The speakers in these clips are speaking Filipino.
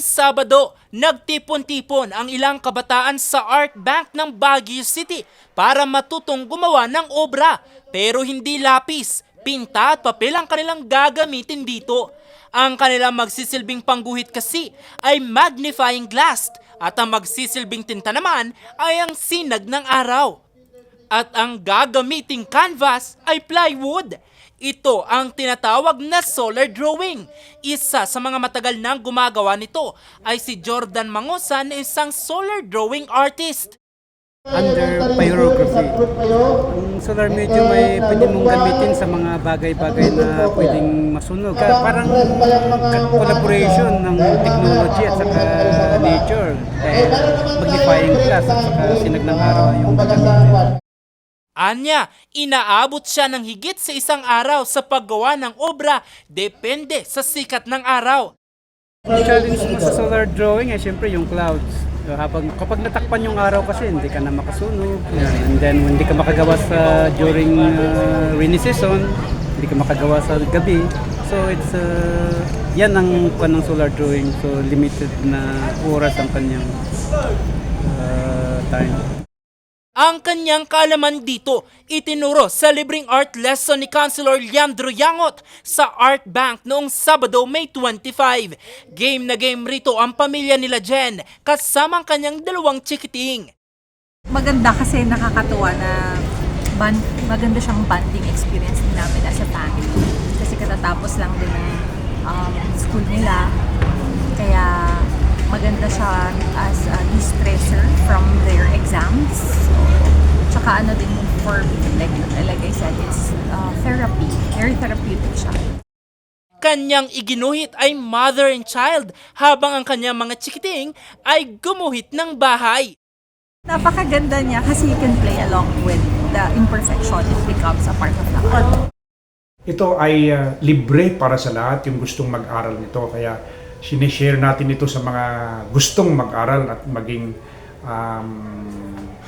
Sabado, nagtipon-tipon ang ilang kabataan sa Art Bank ng Baguio City para matutong gumawa ng obra. Pero hindi lapis, pinta at papel ang kanilang gagamitin dito. Ang kanilang magsisilbing pangguhit kasi ay magnifying glass at ang magsisilbing tinta naman ay ang sinag ng araw. At ang gagamiting canvas ay plywood. Ito ang tinatawag na solar drawing. Isa sa mga matagal nang gumagawa nito ay si Jordan Mangosa isang solar drawing artist. under pyrography. Ang solar medium ay pwede mong gamitin sa mga bagay-bagay na pwedeng masunog. Parang collaboration ng technology at saka nature. Dahil magnifying glass at saka sinag ng araw yung gagamitin. Anya, inaabot siya ng higit sa isang araw sa paggawa ng obra depende sa sikat ng araw. Ang challenge mo sa solar drawing ay siyempre yung clouds. So, habang, kapag natakpan yung araw kasi hindi ka na makasunog. Yan. And then hindi ka makagawa sa during uh, rainy season, hindi ka makagawa sa gabi. So it's uh, yan ang pan ng solar drawing. So limited na oras ang kanyang uh, time. Ang kanyang kaalaman dito itinuro sa libreng art lesson ni Councilor Leandro Yangot sa Art Bank noong Sabado, May 25. Game na game rito ang pamilya nila Jen kasama ang kanyang dalawang chikiting. maganda kasi nakakatuwa na ban maganda siyang bonding experience din namin as a family. Kasi katatapos lang din ng um, school nila. Kaya maganda siya as a de-stressor from their exams. So, tsaka ano din for me, like, like I said, it's uh, therapy. Very therapeutic siya. Kanyang iginuhit ay mother and child habang ang kanyang mga chikiting ay gumuhit ng bahay. Napakaganda niya kasi you can play along with the imperfection. It becomes a part of the art. Ito ay uh, libre para sa lahat yung gustong mag-aral nito. Kaya sinishare natin ito sa mga gustong mag-aral at maging um,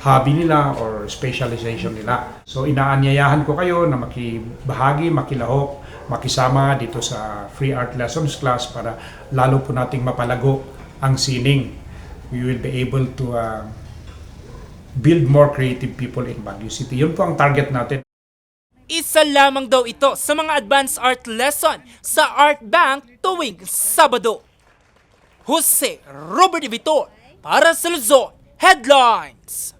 hobby nila or specialization nila. So inaanyayahan ko kayo na makibahagi, makilahok, makisama dito sa Free Art Lessons class para lalo po nating mapalago ang sining. We will be able to uh, build more creative people in Baguio City. Yun po ang target natin. Isa lamang daw ito sa mga advanced art lesson sa Art Bank tuwing Sabado. Jose Robert Vitor para sa Luzon Headlines.